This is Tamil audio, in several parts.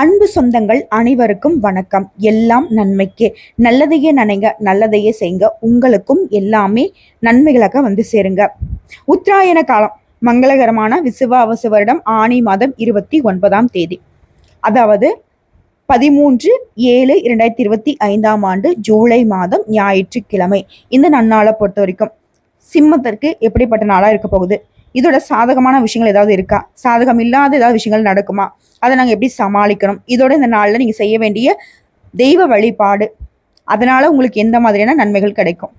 அன்பு சொந்தங்கள் அனைவருக்கும் வணக்கம். எல்லாம் நன்மைக்கே. நல்லதையே நினைங்க நல்லதையே செய்யுங்க உங்களுக்கும் எல்லாமே நன்மைகளாக வந்து சேருங்க. உத்தராயண காலம் மங்களகரமான விசுவாவசு வருடம் ஆணி மாதம் இருபத்தி ஒன்பதாம் தேதி. அதாவது பதிமூன்று ஏழு இரண்டாயிரத்தி இருபத்தி ஐந்தாம் ஆண்டு ஜூலை மாதம் ஞாயிற்றுக்கிழமை. இந்த நன்னாளை பொறுத்த வரைக்கும் சிம்மத்திற்கு எப்படிப்பட்ட நாளாக இருக்க போகுது? இதோட சாதகமான விஷயங்கள் ஏதாவது இருக்கா? சாதகம் இல்லாத ஏதாவது விஷயங்கள் நடக்குமா? அதை நாங்கள் எப்படி சமாளிக்கணும்? இதோட இந்த நாளில் நீங்கள் செய்ய வேண்டிய தெய்வ வழிபாடு. அதனால உங்களுக்கு எந்த மாதிரியான நன்மைகள் கிடைக்கும்?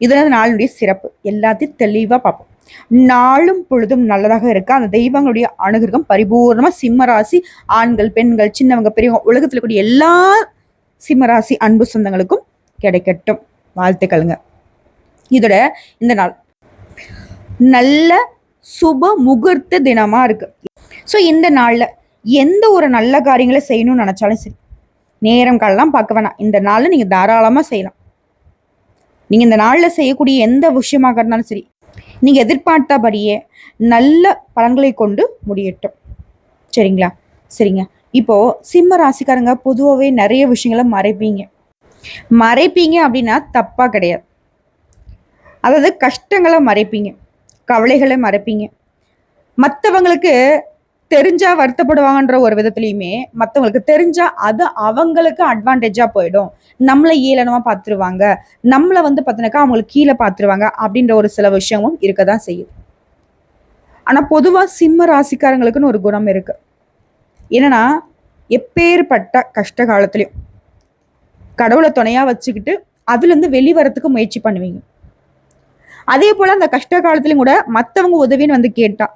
இதோட நாளுடைய சிறப்பு. எல்லாத்தையும் தெளிவாக பார்ப்போம். நாளும் பொழுதும் நல்லதாக இருக்க? அந்த தெய்வங்களுடைய அனுகிரகம் பரிபூர்ணமாக சிம்மராசி ஆண்கள் பெண்கள் சின்னவங்க பெரியவங்க உலகத்தில் கூடிய எல்லா சிம்மராசி அன்பு சொந்தங்களுக்கும் கிடைக்கட்டும். வாழ்த்துக்களுங்க. இதோட இந்த நாள். நல்ல சுப முகூர்த்த தினமாக இருக்கு. ஸோ இந்த நாளில் எந்த ஒரு நல்ல காரியங்களை செய்யணும்னு நினச்சாலும் சரி நேரம் காலெல்லாம் பார்க்க வேணாம். இந்த நாளில் நீங்கள் தாராளமாக செய்யலாம். நீங்கள் இந்த நாளில் செய்யக்கூடிய எந்த விஷயமாக இருந்தாலும் சரி நீங்கள் எதிர்பார்த்தபடியே நல்ல பலன்களை கொண்டு முடியட்டும். சரிங்களா? சரிங்க. இப்போது சிம்ம ராசிக்காரங்க பொதுவாகவே நிறைய விஷயங்களை மறைப்பீங்க. மறைப்பீங்க அப்படின்னா தப்பாக கிடையாது. அதாவது கஷ்டங்களை மறைப்பீங்க. கவலைகளை மறைப்பீங்க. மற்றவங்களுக்கு தெரிஞ்சா வருத்தப்படுவாங்கன்ற ஒரு விதத்துலையுமே மற்றவங்களுக்கு தெரிஞ்சா அது அவங்களுக்கு அட்வான்டேஜா போயிடும். நம்மளை ஏளனமா பார்த்துருவாங்க. நம்மளை வந்து பார்த்தினாக்கா அவங்களுக்கு கீழே பார்த்துருவாங்க அப்படின்ற ஒரு சில விஷயமும் இருக்க தான் செய்யுது. ஆனால் பொதுவாக சிம்ம ராசிக்காரங்களுக்குன்னு ஒரு குணம் இருக்கு. என்னன்னா எப்பேற்பட்ட கஷ்ட காலத்துலையும் கடவுளை துணையாக வச்சுக்கிட்டு அதுலேருந்து வெளிவரத்துக்கு முயற்சி பண்ணுவீங்க. அதே போல் அந்த கஷ்ட காலத்திலும் கூட மற்றவங்க உதவின்னு வந்து கேட்டா.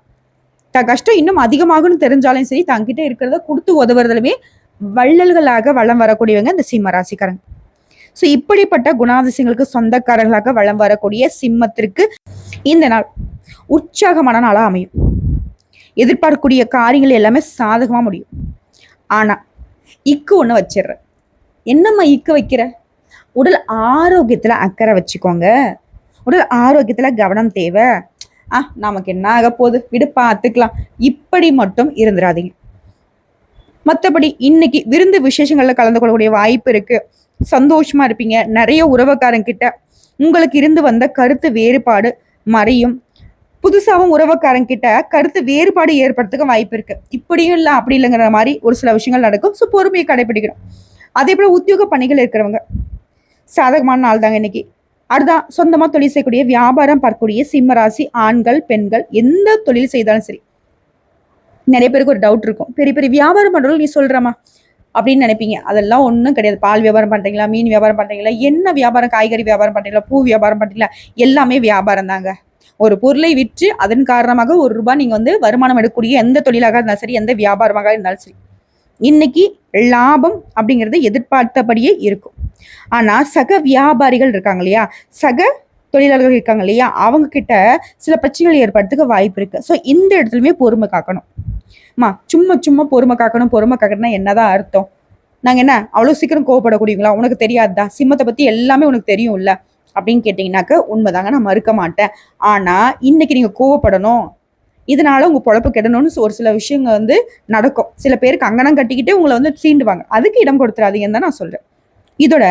த கஷ்டம் இன்னும் அதிகமாகும்னு தெரிஞ்சாலும் சரி தங்கிட்ட இருக்கிறத கொடுத்து உதவுறதுலுமே வள்ளல்களாக வளம் வரக்கூடியவங்க இந்த சிம்ம ராசிக்காரங்க. ஸோ இப்படிப்பட்ட குணாதிசயங்களுக்கு சொந்தக்காரர்களாக வளம் வரக்கூடிய சிம்மத்திற்கு இந்த நாள் உற்சாகமான நாளாக அமையும். எதிர்பார்க்கக்கூடிய காரியங்கள் எல்லாமே சாதகமாக முடியும். ஆனால் இக்கு ஒன்று வச்சிடுற என்னம்மா இக்கு வைக்கிற? உடல் ஆரோக்கியத்தில் அக்கறை வச்சுக்கோங்க. உடல் ஆரோக்கியத்தில் கவனம் தேவை. ஆ நமக்கு என்ன ஆக போகுது? விடு பார்த்துக்கலாம். இப்படி மட்டும் இருந்துடாதீங்க. மற்றபடி இன்னைக்கு விருந்து விசேஷங்களில் கலந்து கொள்ளக்கூடிய வாய்ப்பு இருக்கு. சந்தோஷமா இருப்பீங்க. நிறைய உறவுக்காரங்கிட்ட உங்களுக்கு இருந்து வந்த கருத்து வேறுபாடு மறையும். புதுசாகவும் உறவுக்காரங்கிட்ட கருத்து வேறுபாடு ஏற்படுறதுக்கு வாய்ப்பு இருக்கு. இப்படியும் இல்லை அப்படி இல்லைங்கிற மாதிரி ஒரு சில விஷயங்கள் நடக்கும். ஸோ பொறுமையை கடைபிடிக்கணும். அதே போல உத்தியோக பணிகள் இருக்கிறவங்க. சாதகமான நாள் தாங்க இன்னைக்கு. அடுதான் சொந்தமாக தொழில் செய்யக்கூடிய வியாபாரம் பார்க்கக்கூடிய சிம்மராசி ஆண்கள் பெண்கள் எந்த தொழில் செய்தாலும் சரி. நிறைய பேருக்கு ஒரு டவுட் இருக்கும். பெரிய பெரிய வியாபாரம் பண்ணுறோம் நீ சொல்கிறமா அப்படின்னு நினைப்பீங்க. அதெல்லாம் ஒன்றும் கிடையாது. பால் வியாபாரம் பண்ணுறீங்களா மீன் வியாபாரம் பண்ணுறீங்களா என்ன வியாபாரம் காய்கறி வியாபாரம் பண்ணுறீங்களா பூ வியாபாரம் பண்ணுறீங்களா எல்லாமே வியாபாரம் தாங்க. ஒரு பொருளை விற்று அதன் காரணமாக ஒரு ரூபாய் நீங்கள் வந்து வருமானம் எடுக்கக்கூடிய எந்த தொழிலாக இருந்தாலும் சரி எந்த வியாபாரமாக இருந்தாலும் சரி. இன்னைக்கு லாபம் அப்படிங்கிறது எதிர்பார்த்தபடியே இருக்கும். ஆனால் சக வியாபாரிகள் இருக்காங்க இல்லையா? சக தொழிலாளர்கள் இருக்காங்க இல்லையா? அவங்க கிட்ட சில பிரச்சனைகள் ஏற்படுறதுக்கு வாய்ப்பு இருக்கு. ஸோ இந்த இடத்துலையுமே பொறுமை காக்கணும். மா சும்மா சும்மா பொறுமை காக்கணும் பொறுமை காக்கணும்னா என்னதான் அர்த்தம்? நாங்கள் என்ன அவ்வளோ சீக்கிரம் கோவப்படக்கூடியவங்களா? உனக்கு தெரியாதா? சிம்மத்தை பற்றி எல்லாமே உனக்கு தெரியும்ல? அப்படின்னு கேட்டிங்கனாக்க உண்மைதாங்க நான் மறுக்க மாட்டேன். ஆனால் இன்னைக்கு நீங்கள் கோவப்படணும் இதனால உங்க பொழப்பு கெடணும்னு ஒரு சில விஷயங்கள் வந்து நடக்கும். சில பேருக்கு அங்கனம் கட்டிக்கிட்டே உங்களை வந்து சீண்டுவாங்க. அதுக்கு இடம் கொடுத்துறாதீங்கன்னு தான் நான் சொல்றேன். இதோட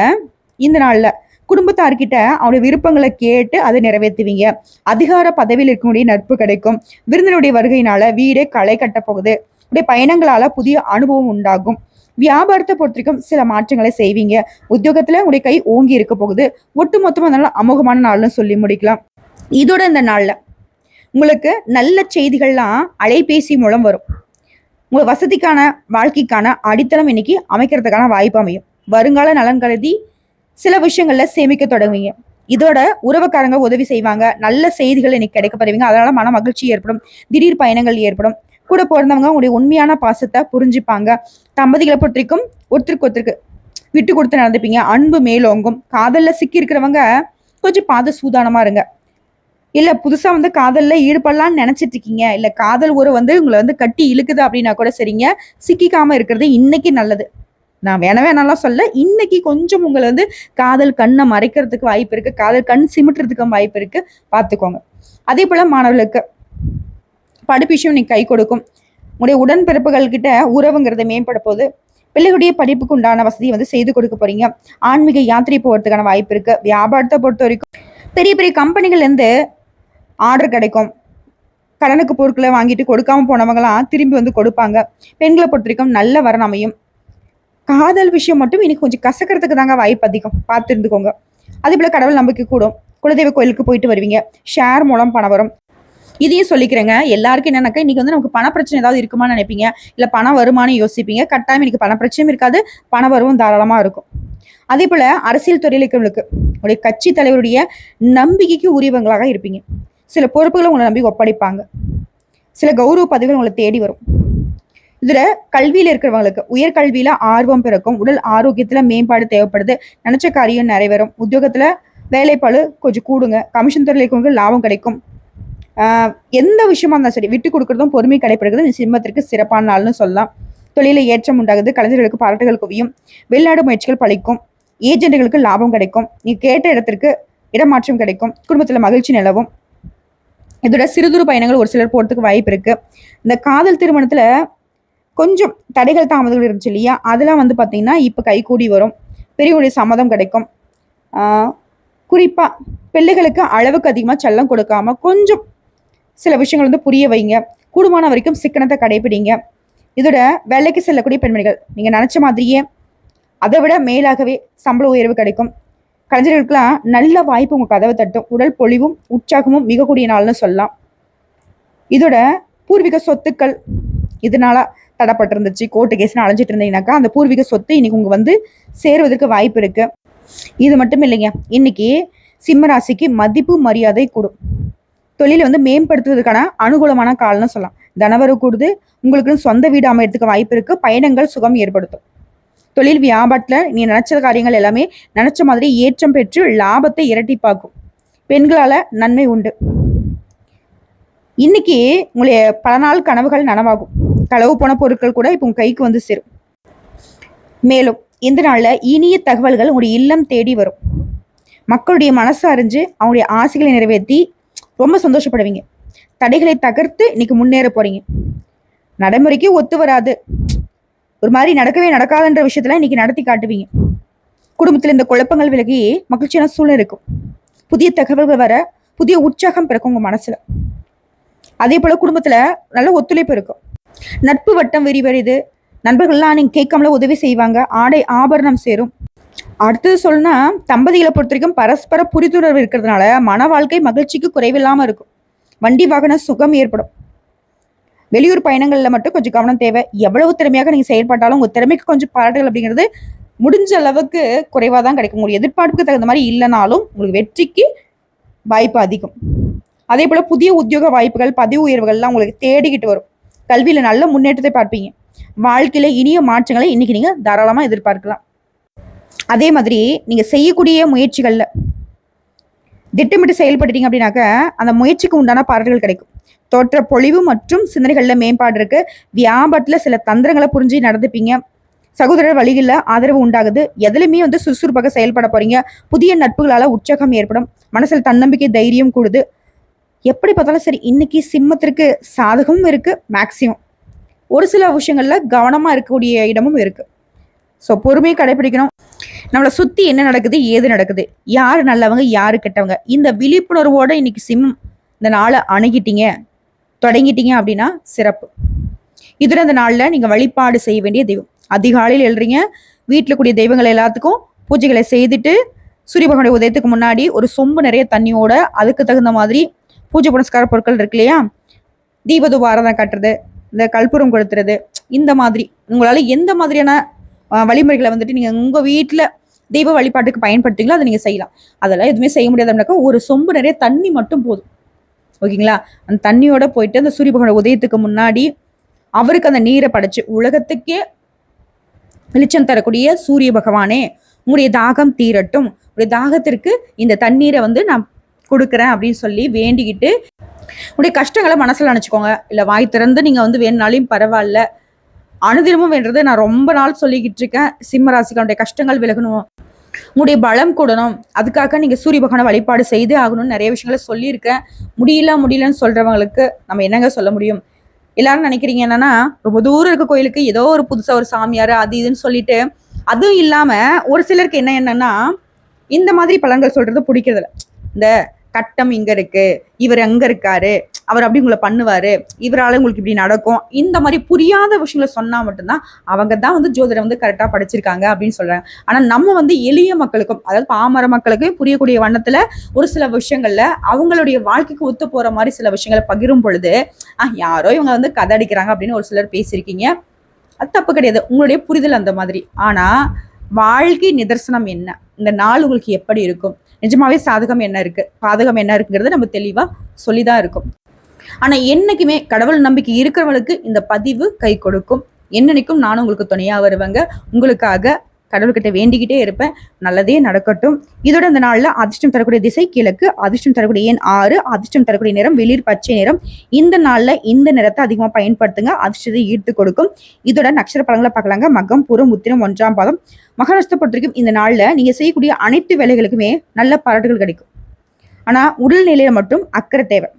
இந்த நாளில் குடும்பத்தார்கிட்ட அவருடைய விருப்பங்களை கேட்டு அதை நிறைவேற்றுவீங்க. அதிகார பதவியில் இருக்கக்கூடிய நட்பு கிடைக்கும். விருந்தினுடைய வருகையினால வீடே களை கட்ட போகுது. உடைய பயணங்களால புதிய அனுபவம் உண்டாகும். வியாபாரத்தை பொறுத்திருக்கும் சில மாற்றங்களை செய்வீங்க. உத்தியோகத்துல உடைய கை ஓங்கி இருக்க போகுது. ஒட்டு மொத்தமாக அதனால அமோகமான நாள்னு சொல்லி முடிக்கலாம். இதோட இந்த நாளில் உங்களுக்கு நல்ல செய்திகள்லாம் அலைபேசி மூலம் வரும். உங்கள் வசதிக்கான வாழ்க்கைக்கான அடித்தளம் இன்னைக்கு அமைக்கிறதுக்கான வாய்ப்பு அமையும். வருங்கால நலன் கருதி சில விஷயங்கள்ல சேமிக்க தொடங்குவீங்க. இதோட உறவுக்காரங்க உதவி செய்வாங்க. நல்ல செய்திகள் இன்னைக்கு கிடைக்கப்படுவீங்க அதனால மன மகிழ்ச்சி ஏற்படும். திடீர் பயணங்கள் ஏற்படும். கூட பிறந்தவங்க உங்களுடைய உண்மையான பாசத்தை புரிஞ்சுப்பாங்க. தம்பதிகளை பொறுத்திருக்கும் ஒருத்தருக்கு ஒருத்தருக்கு விட்டு கொடுத்து நடந்துப்பீங்க. அன்பு மேலோங்கும். காதல்ல சிக்கி இருக்கிறவங்க கொஞ்சம் பாத சூதானமா இருங்க. இல்ல புதுசா வந்து காதல்ல ஈடுபடலாம்னு நினைச்சிட்டு இருக்கீங்க இல்ல காதல் உறவு வந்து உங்களை வந்து கட்டி இழுக்குது அப்படின்னா கூட சரிங்க. சிக்கிக்காம இருக்கிறது இன்னைக்கு நல்லது. நான் வேண வேணாலாம் சொல்ல இன்னைக்கு கொஞ்சம் உங்களை வந்து காதல் கண்ணை மறைக்கிறதுக்கு வாய்ப்பு இருக்கு. காதல் கண் சிமிட்டுறதுக்கு வாய்ப்பு இருக்கு. பார்த்துக்கோங்க அதே போல மாணவர்களுக்கு படிப்பு விஷயம் நீ கை கொடுக்கும். உங்களுடைய உடன்பிறப்புகள் கிட்ட உறவுங்கிறத மேம்பட போகுது பிள்ளைகளுடைய படிப்புக்கு உண்டான வசதியை வந்து செய்து கொடுக்க போறீங்க. ஆன்மீக யாத்திரை போகிறதுக்கான வாய்ப்பு இருக்கு. வியாபாரத்தை பொறுத்த வரைக்கும் பெரிய பெரிய கம்பெனிகள்லேருந்து ஆர்டர் கிடைக்கும். கடனுக்கு பொருட்களை வாங்கிட்டு கொடுக்காம போனவங்களாம் திரும்பி வந்து கொடுப்பாங்க. பெண்களை பொறுத்த வரைக்கும் நல்ல வரன் அமையும். காதல் விஷயம் மட்டும் இன்னைக்கு கொஞ்சம் கசக்கிறதுக்கு தாங்க வாய்ப்பு அதிகம். பார்த்து இருந்துக்கோங்க. அதே போல கடவுள் நம்பிக்கை கூடும். குலதெய்வ கோயிலுக்கு போயிட்டு வருவீங்க. ஷேர் மூலம் பணம் வரும். இதையும் சொல்லிக்கிறேங்க. எல்லாருக்கும் என்னன்னாக்கா இன்னைக்கு வந்து நமக்கு பண பிரச்சனை ஏதாவது இருக்குமான்னு நினைப்பீங்க. இல்லை பணம் வருமானு யோசிப்பீங்க. கட்டாயம் இன்னைக்கு பண பிரச்சனையும் இருக்காது. பண வரவும் தாராளமாக இருக்கும். அதே போல அரசியல் துறையில் இருக்கிறவங்களுக்கு உங்களுடைய கட்சி தலைவருடைய நம்பிக்கைக்கு உரியவங்களாக இருப்பீங்க. சில பொறுப்புகளை உங்களை நம்பி ஒப்படைப்பாங்க. சில கௌரவ பதவிகள் உங்களை தேடி வரும். இதுல கல்வியில இருக்கிறவங்களுக்கு உயர்கல்வியில ஆர்வம் பிறக்கும் உடல் ஆரோக்கியத்துல மேம்பாடு தேவைப்படுது நினைச்ச காரியம் நிறைவேறும் உத்தியோகத்துல வேலைப்பாடு கொஞ்சம் கூடுங்க கமிஷன் துறையில் இருக்கிறவங்களுக்கு லாபம் கிடைக்கும். எந்த விஷயமா இருந்தாலும் சரி விட்டு கொடுக்கறதும் பொறுமை கடைபிடிக்கிறதும் இந்த சிம்மத்திற்கு சிறப்பான நாள்னு சொல்லலாம். தொழில ஏற்றம் உண்டாகுது கலைஞர்களுக்கு பாராட்டுகள் குவியும் வெளிநாடு முயற்சிகள் பழிக்கும் ஏஜென்ட்டுகளுக்கு லாபம் கிடைக்கும் நீ கேட்ட இடத்திற்கு இடமாற்றம் கிடைக்கும் குடும்பத்தில் மகிழ்ச்சி நிலவும். இதோட சிறுதுறு பயணங்கள் ஒரு சிலர் போறதுக்கு வாய்ப்பு இருக்கு. இந்த காதல் திருமணத்துல கொஞ்சம் தடைகள் தாமதங்கள் இருந்துச்சு இல்லையா? அதெல்லாம் வந்து பார்த்தீங்கன்னா இப்போ கைகூடி வரும். பெரியவங்களுடைய சம்மதம் கிடைக்கும். குறிப்பாக பிள்ளைகளுக்கு அளவுக்கு அதிகமாக செல்லம் கொடுக்காம கொஞ்சம் சில விஷயங்கள் வந்து புரிய வைங்க. கூடுமான வரைக்கும் சிக்கனத்தை கடைபிடிங்க. இதோட வேலைக்கு செல்லக்கூடிய பெண்மணிகள் நீங்கள் நினச்ச மாதிரியே அதை விட மேலாகவே சம்பள உயர்வு கிடைக்கும். கலைஞர்களுக்கெல்லாம் நல்ல வாய்ப்பு உங்க கதவை தட்டும். உடல் பொழிவும் உற்சாகமும் மிகக்கூடிய நாள்னு சொல்லலாம். இதோட பூர்வீக சொத்துக்கள் இதனால தடப்பட்டிருந்துச்சு. கோர்ட்டு கேஸ்னு அலைஞ்சிட்டு இருந்தீங்கன்னாக்கா அந்த பூர்வீக சொத்து இன்னைக்கு உங்க வந்து சேருவதற்கு வாய்ப்பு இருக்கு. இது மட்டும் இல்லைங்க. இன்னைக்கு சிம்மராசிக்கு மதிப்பு மரியாதை கூடும். தொழிலை வந்து மேம்படுத்துவதற்கான அனுகூலமான காலம்னு சொல்லலாம். தனவரவு கூடுது. உங்களுக்குன்னு சொந்த வீடு அமையறதுக்கு வாய்ப்பு இருக்கு. பயணங்கள் சுகம் ஏற்படுத்தும். தொழில் வியாபாரத்தில் நீ நினைச்ச காரியங்கள் எல்லாமே நினைச்ச மாதிரி ஏற்றம் பெற்று லாபத்தை இரட்டிப்பாக்கும். பெண்களால் நன்மை உண்டு. இன்னைக்கு உங்களுடைய பல நாள் கனவுகள் நனவாகும். களவு போன பொருட்கள் கூட இப்போ உங்கள் கைக்கு வந்து சேரும். மேலும் இந்த நாளில் இனிய தகவல்கள் உங்களுடைய இல்லம் தேடி வரும். மக்களுடைய மனசு அறிஞ்சு அவங்களுடைய ஆசைகளை நிறைவேற்றி ரொம்ப சந்தோஷப்படுவீங்க. தடைகளை தகர்த்து இன்னைக்கு முன்னேற போறீங்க. நடைமுறைக்கு ஒத்து வராது. ஒரு மாதிரி நடக்கவே நடக்காதுன்ற விஷயத்துல இன்னைக்கு நடத்தி காட்டுவீங்க. குடும்பத்தில் இந்த குழப்பங்கள் விலகி மகிழ்ச்சியான சூழ்நிலை இருக்கும். புதிய தகவல்கள் வர புதிய உற்சாகம் பிறக்கும் உங்க மனசுல. அதே போல குடும்பத்துல நல்ல ஒத்துழைப்பு இருக்கும். நட்பு வட்டம் விரிவடைது நண்பர்கள்லாம் நீங்க கேட்காமல உதவி செய்வாங்க. ஆடை ஆபரணம் சேரும். அடுத்தது சொல்லணும்னா தம்பதிகளை பொறுத்த வரைக்கும் பரஸ்பர புரிந்துணர்வு இருக்கிறதுனால மன வாழ்க்கை மகிழ்ச்சிக்கு குறைவில்லாமல் இருக்கும். வண்டி வாகன சுகம் ஏற்படும். வெளியூர் பயணங்களில் மட்டும் கொஞ்சம் கவனம் தேவை. எவ்வளவு திறமையாக நீங்கள் செயல்பட்டாலும் உங்கள் திறமைக்கு கொஞ்சம் பாராட்டுகள் அப்படிங்கிறது முடிஞ்ச அளவுக்கு குறைவாக தான் கிடைக்கும். உங்களுடைய எதிர்பார்ப்புக்கு தகுந்த மாதிரி இல்லைனாலும் உங்களுக்கு வெற்றிக்கு வாய்ப்பு அதிகம். அதே போல் புதிய உத்தியோக வாய்ப்புகள் பதவி உயர்வுகள்லாம் உங்களுக்கு தேடிக்கிட்டு வரும். கல்வியில் நல்ல முன்னேற்றத்தை பார்ப்பீங்க. வாழ்க்கையில் இனிய மாற்றங்களை இன்னைக்கு நீங்கள் தாராளமாக எதிர்பார்க்கலாம். அதே மாதிரி நீங்கள் செய்யக்கூடிய முயற்சிகளில் திட்டமிட்டு செயல்பட்டுட்டீங்க அப்படின்னாக்க அந்த முயற்சிக்கு உண்டான பாடல்கள் கிடைக்கும். தோற்ற பொழிவு மற்றும் சிந்தனைகளில் மேம்பாடு இருக்கு. வியாபாரத்தில் சில தந்திரங்களை புரிஞ்சு நடந்துப்பீங்க. சகோதரர் வழிகளில் ஆதரவு உண்டாகுது. எதுலையுமே வந்து சுறுசுறுப்பாக செயல்பட போறீங்க. புதிய நட்புகளால் உற்சாகம் ஏற்படும். மனசில் தன்னம்பிக்கை தைரியம் கூடுது. எப்படி பார்த்தாலும் சரி இன்னைக்கு சிம்மத்திற்கு சாதகமும் இருக்கு மேக்சிமம் ஒரு சில விஷயங்கள்ல கவனமா இருக்கக்கூடிய இடமும் இருக்குது ஸோ பொறுமையை கடைபிடிக்கணும். நம்மளை சுற்றி என்ன நடக்குது? ஏது நடக்குது? யார் நல்லவங்க? யார் கெட்டவங்க? இந்த விழிப்புணர்வோடு இன்னைக்கு சிம் இந்த நாளை அணுகிட்டீங்க. தொடங்கிட்டீங்க அப்படின்னா சிறப்பு. இதில் இந்த நாளில் நீங்கள் வழிபாடு செய்ய வேண்டிய தெய்வம். அதிகாலையில் எழுறீங்க. வீட்டில் கூடிய தெய்வங்கள் எல்லாத்துக்கும் பூஜைகளை செய்துட்டு சூரிய பகவானுடைய உதயத்துக்கு முன்னாடி ஒரு சொம்பு நிறைய தண்ணியோட அதுக்கு தகுந்த மாதிரி பூஜை புனஸ்கார பொருட்கள் இருக்கு இல்லையா? தீபதுபாரதம் கட்டுறது இந்த கற்பூரம் கொளுத்துறது இந்த மாதிரி. உங்களால் எந்த மாதிரியான வழிமுறைகளை வந்துட்டு நீங்க உங்க வீட்டுல தெய்வ வழிபாட்டுக்கு பயன்படுத்துங்களோ அதை நீங்க செய்யலாம். அதெல்லாம் எதுவுமே செய்ய முடியாதுனாக்கா ஒரு சொம்பு நிறைய தண்ணி மட்டும் போதும். ஓகேங்களா? அந்த தண்ணியோட போயிட்டு அந்த சூரிய பகவான உதயத்துக்கு முன்னாடி அவருக்கு அந்த நீரை படைச்சு உலகத்துக்கே வெளிச்சம் தரக்கூடிய சூரிய பகவானே உங்களுடைய தாகம் தீரட்டும். உங்களுடைய தாகத்திற்கு இந்த தண்ணீரை வந்து நான் கொடுக்குறேன் அப்படின்னு சொல்லி வேண்டிக்கிட்டு உங்களுடைய கஷ்டங்களை மனசுல நினைச்சுக்கோங்க. இல்ல வாய் திறந்து நீங்க வந்து வேணுனாலையும் பரவாயில்ல. அனுதினமும் வேண்டது நான் ரொம்ப நாள் சொல்லிக்கிட்டு இருக்கேன். சிம்ம கஷ்டங்கள் விலகணும். உங்களுடைய பலம் கூடணும். அதுக்காக நீங்க சூரிய பகவான வழிபாடு செய்து ஆகணும்னு நிறைய விஷயங்களை சொல்லியிருக்கேன். முடியல முடியலன்னு சொல்றவங்களுக்கு நம்ம என்னங்க சொல்ல முடியும்? எல்லாரும் நினைக்கிறீங்க என்னன்னா ரொம்ப தூரம் இருக்க கோயிலுக்கு ஏதோ ஒரு புதுசா ஒரு சாமியார் அது இதுன்னு சொல்லிட்டு அதுவும் இல்லாம ஒரு சிலருக்கு என்ன என்னன்னா இந்த மாதிரி பலன்கள் சொல்றது பிடிக்கிறதில்ல. இந்த கட்டம் இங்க இருக்கு இவர் அங்க இருக்காரு அவர் அப்படி உங்களை பண்ணுவார் இவரால் உங்களுக்கு இப்படி நடக்கும் இந்த மாதிரி புரியாத விஷயங்களை சொன்னால் மட்டும்தான் அவங்க தான் வந்து ஜோதிடம் வந்து கரெக்டாக படிச்சிருக்காங்க அப்படின்னு சொல்கிறாங்க ஆனால் நம்ம வந்து எளிய மக்களுக்கும் அதாவது பாமர மக்களுக்கும் புரியக்கூடிய வண்ணத்தில் ஒரு சில விஷயங்களில் அவங்களுடைய வாழ்க்கைக்கு ஒத்து போகிற மாதிரி சில விஷயங்களை பகிரும் பொழுது ஆஹ் யாரோ இவங்க வந்து கதை அடிக்கிறாங்க அப்படின்னு ஒரு சிலர் பேசியிருக்கீங்க. அது தப்பு கிடையாது. உங்களுடைய புரிதல் அந்த மாதிரி. ஆனால் வாழ்க்கை நிதர்சனம் என்ன? இந்த நாள் உங்களுக்கு எப்படி இருக்கும்? நிஜமாவே சாதகம் என்ன இருக்கு? பாதகம் என்ன இருக்குங்கிறத நம்ம தெளிவா சொல்லிதான் இருக்கும். ஆனால் என்றைக்குமே கடவுள் நம்பிக்கை இருக்கிறவங்களுக்கு இந்த பதிவு கை கொடுக்கும். என்னைக்கும் நானும் உங்களுக்கு துணையாக வருவேங்க. உங்களுக்காக கடவுள்கிட்ட வேண்டிக்கிட்டே இருப்பேன். நல்லதே நடக்கட்டும். இதோட இந்த நாளில் அதிர்ஷ்டம் தரக்கூடிய திசை கிழக்கு அதிர்ஷ்டம் தரக்கூடிய எண் ஆறு அதிர்ஷ்டம் தரக்கூடிய நிறம் வெளிர் பச்சை நிறம். இந்த நாளில் இந்த நிறத்தை அதிகமாக பயன்படுத்துங்க. அதிர்ஷ்டத்தை ஈர்த்து கொடுக்கும். இதோட நட்சத்திர பழங்களை பார்க்கலாங்க. மகம் புறம் உத்திரம் ஒன்றாம் பாதம். மகாராஷ்டிரத்தை பொறுத்த வரைக்கும் இந்த நாளில் நீங்கள் செய்யக்கூடிய அனைத்து வேலைகளுக்குமே நல்ல பாராட்டுகள் கிடைக்கும். ஆனால் உடல்நிலையில் மட்டும் அக்கறை தேவை.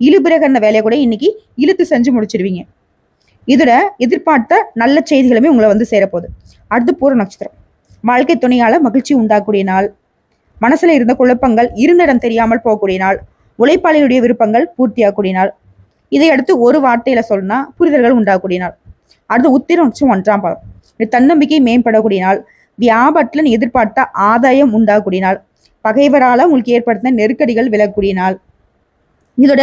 இழுபிறகு வேலையை கூட இன்னைக்கு இழுத்து செஞ்சு முடிச்சிருவீங்க இதோட எதிர்பார்த்த நல்ல செய்திகளுமே உங்களை வந்து சேரப்போகுது. அடுத்து பூர நட்சத்திரம். வாழ்க்கை துணையால் மகிழ்ச்சி உண்டாகக்கூடிய நாள். மனசுல இருந்த குழப்பங்கள் இருந்த இடம் தெரியாமல் போகக்கூடிய நாள். உழைப்பாளியுடைய விருப்பங்கள் பூர்த்தியாகக்கூடிய நாள். இதை அடுத்து ஒரு வார்த்தையில் சொன்னா புரிதல்கள் உண்டாகக்கூடிய நாள். அடுத்து உத்திரம் ஒன்றாம் பாதம். இது தன்னம்பிக்கை மேம்படக்கூடிய நாள். வியாபாரத்தில் எதிர்பார்த்த ஆதாயம் உண்டாகக்கூடிய நாள். பகைவரால் உங்களுக்கு ஏற்படுத்தின நெருக்கடிகள் விலகக்கூடிய நாள். இதோட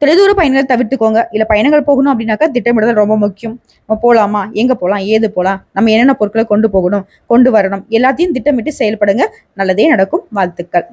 தொலைதூர பயணங்கள் தவிர்த்துக்கோங்க. இல்லை பயணங்கள் போகணும் அப்படின்னாக்கா திட்டமிடுதல் ரொம்ப முக்கியம். நம்ம போகலாமா எங்க போகலாம் ஏது போகலாம் நம்ம என்னென்ன பொருட்களை கொண்டு போகணும்? கொண்டு வரணும்? எல்லாத்தையும் திட்டமிட்டு செயல்படுங்க. நல்லதே நடக்கும். வாழ்த்துக்கள்.